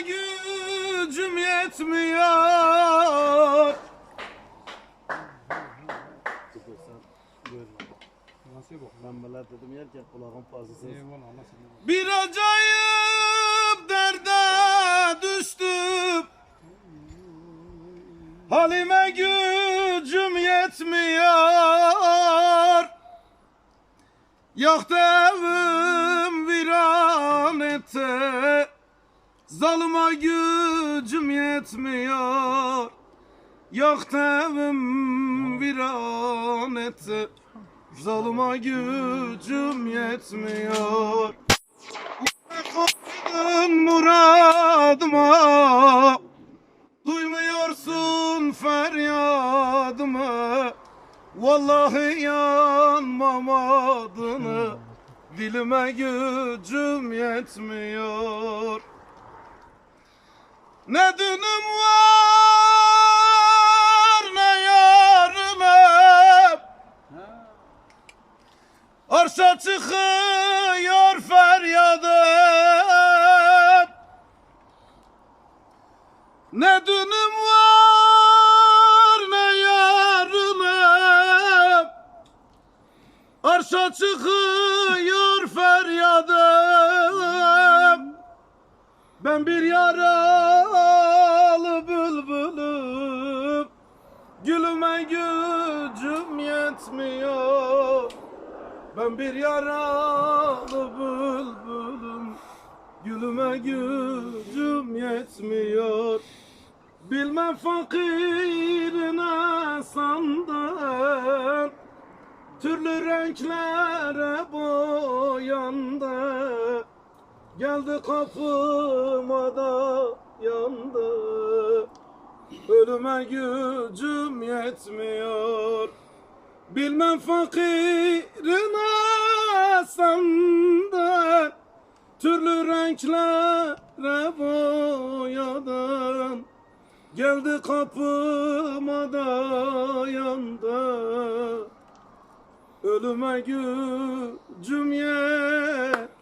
gücüm yetmiyor. Böyle dedim yerken kulağım fazlasız. Bir acayip derde düştüm. Halime gücüm yetmiyor. Yaktı evim viran etti Zalıma gücüm yetmiyor. Yaktı evim viran etti Zalıma gücüm yetmiyor. Koydum muradıma. Duymuyorsun feryadımı. Vallahi yanmam adını Dilime gücüm yetmiyor Ne dünüm var ne yarım hep. Arşa çıkıyor feryadım Ne dünüm var ne yarınım Arşa çıkıyor feryadım Ben bir yaralı Gücüm yetmiyor. Ben bir yaralı bülbülüm. Gülüme gücüm yetmiyor. Bilmem fakirine sandın. Türlü renklere boyandı. Geldi kapıma da yandı Ölüme gücüm yetmiyor. Bilmem fakirine sandın Türlü renklere boyadın Geldi kapıma dayandı Ölüme gücüm yetmiyor